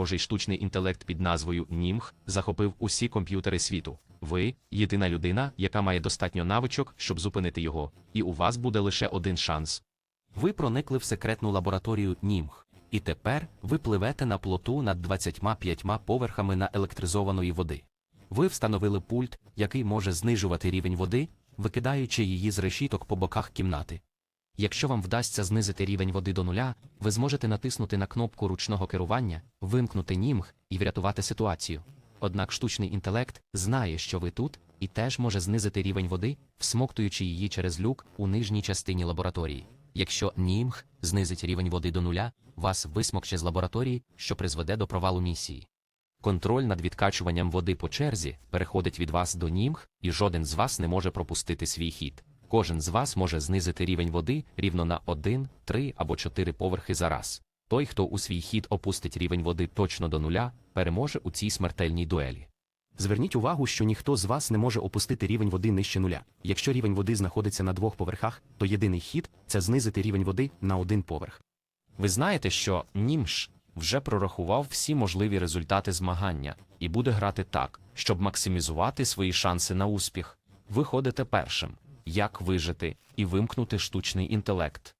ворожий штучний інтелект під назвою Німх захопив усі комп'ютери світу. Ви єдина людина, яка має достатньо навичок, щоб зупинити його, і у вас буде лише один шанс. Ви проникли в секретну лабораторію Німх, і тепер ви пливете на плоту над 25 поверхами на електризованої води. Ви встановили пульт, який може знижувати рівень води, викидаючи її з решіток по боках кімнати. Якщо вам вдасться знизити рівень води до нуля, ви зможете натиснути на кнопку ручного керування, вимкнути німх і врятувати ситуацію. Однак штучний інтелект знає, що ви тут, і теж може знизити рівень води, всмоктуючи її через люк у нижній частині лабораторії. Якщо німх знизить рівень води до нуля, вас висмокче з лабораторії, що призведе до провалу місії. Контроль над відкачуванням води по черзі переходить від вас до німх, і жоден з вас не може пропустити свій хід. Кожен з вас може знизити рівень води рівно на 1, 3 або 4 поверхи за раз. Той, хто у свій хід опустить рівень води точно до нуля, переможе у цій смертельній дуелі. Зверніть увагу, що ніхто з вас не може опустити рівень води нижче нуля. Якщо рівень води знаходиться на двох поверхах, то єдиний хід це знизити рівень води на один поверх. Ви знаєте, що Німш вже прорахував всі можливі результати змагання і буде грати так, щоб максимізувати свої шанси на успіх. Ви ходите першим, як вижити і вимкнути штучний інтелект.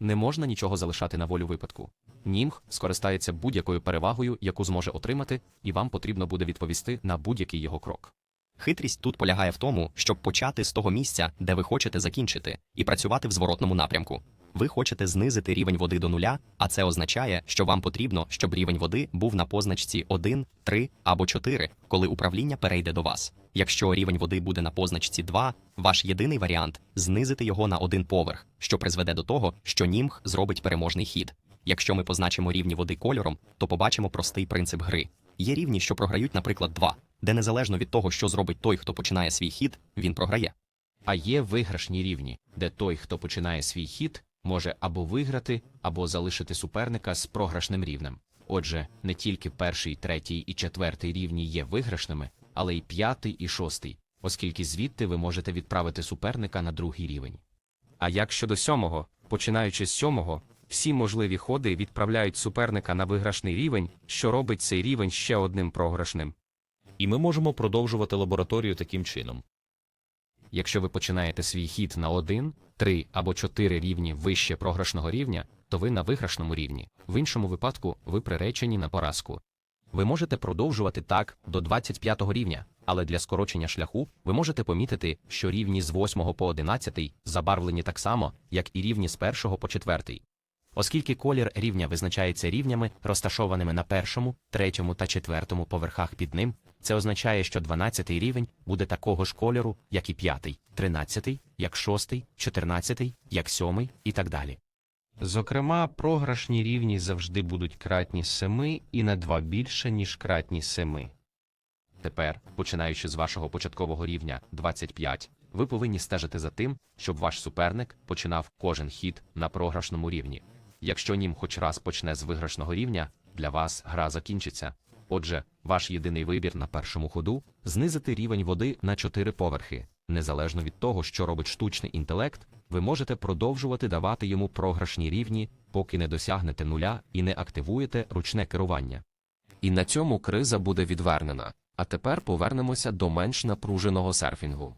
Не можна нічого залишати на волю випадку. Німх скористається будь-якою перевагою, яку зможе отримати, і вам потрібно буде відповісти на будь-який його крок. Хитрість тут полягає в тому, щоб почати з того місця, де ви хочете закінчити, і працювати в зворотному напрямку. Ви хочете знизити рівень води до нуля, а це означає, що вам потрібно, щоб рівень води був на позначці 1, 3 або 4, коли управління перейде до вас. Якщо рівень води буде на позначці 2, ваш єдиний варіант знизити його на один поверх, що призведе до того, що німх зробить переможний хід. Якщо ми позначимо рівні води кольором, то побачимо простий принцип гри. Є рівні, що програють, наприклад, 2, де незалежно від того, що зробить той, хто починає свій хід, він програє. А є виграшні рівні, де той, хто починає свій хід, може або виграти, або залишити суперника з програшним рівнем. Отже, не тільки перший, третій і четвертий рівні є виграшними, але й п'ятий і шостий, оскільки звідти ви можете відправити суперника на другий рівень. А як щодо сьомого, починаючи з сьомого, всі можливі ходи відправляють суперника на виграшний рівень, що робить цей рівень ще одним програшним. І ми можемо продовжувати лабораторію таким чином. Якщо ви починаєте свій хід на 1, 3 або 4 рівні вище програшного рівня, то ви на виграшному рівні. В іншому випадку ви приречені на поразку. Ви можете продовжувати так до 25 рівня, але для скорочення шляху ви можете помітити, що рівні з 8 по 11 забарвлені так само, як і рівні з 1 по 4. Оскільки колір рівня визначається рівнями, розташованими на першому, третьому та четвертому поверхах під ним, це означає, що 12-й рівень буде такого ж кольору, як і 5-й, 13-й, як 6-й, 14-й, як 7-й і так далі. Зокрема, програшні рівні завжди будуть кратні 7 і на 2 більше, ніж кратні 7. Тепер, починаючи з вашого початкового рівня 25, ви повинні стежити за тим, щоб ваш суперник починав кожен хід на програшному рівні. Якщо нім хоч раз почне з виграшного рівня, для вас гра закінчиться. Отже, ваш єдиний вибір на першому ходу знизити рівень води на 4 поверхи. Незалежно від того, що робить штучний інтелект, ви можете продовжувати давати йому програшні рівні, поки не досягнете нуля і не активуєте ручне керування. І на цьому криза буде відвернена. А тепер повернемося до менш напруженого серфінгу.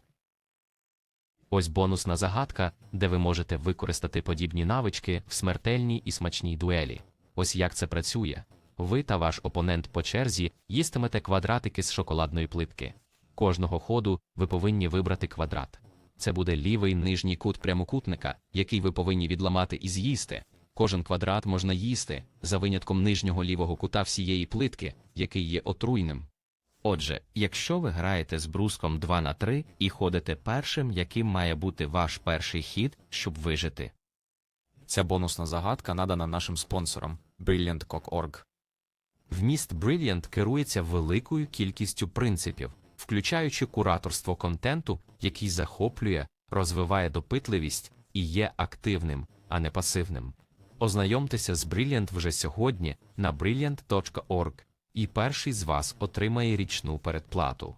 Ось бонусна загадка, де ви можете використати подібні навички в смертельній і смачній дуелі. Ось як це працює. Ви та ваш опонент по черзі їстимете квадратики з шоколадної плитки. Кожного ходу ви повинні вибрати квадрат. Це буде лівий нижній кут прямокутника, який ви повинні відламати і з'їсти. Кожен квадрат можна їсти, за винятком нижнього лівого кута всієї плитки, який є отруйним. Отже, якщо ви граєте з бруском 2 на 3 і ходите першим, яким має бути ваш перший хід, щоб вижити. Ця бонусна загадка надана нашим спонсором BrilliantCock.org. Вміст Brilliant керується великою кількістю принципів, включаючи кураторство контенту, який захоплює, розвиває допитливість і є активним, а не пасивним. Ознайомтеся з Brilliant вже сьогодні на brilliant.org, і перший з вас отримає річну передплату.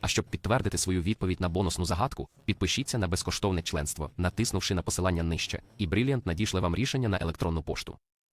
А щоб підтвердити свою відповідь на бонусну загадку, підпишіться на безкоштовне членство, натиснувши на посилання нижче, і Brilliant надішле вам рішення на електронну пошту.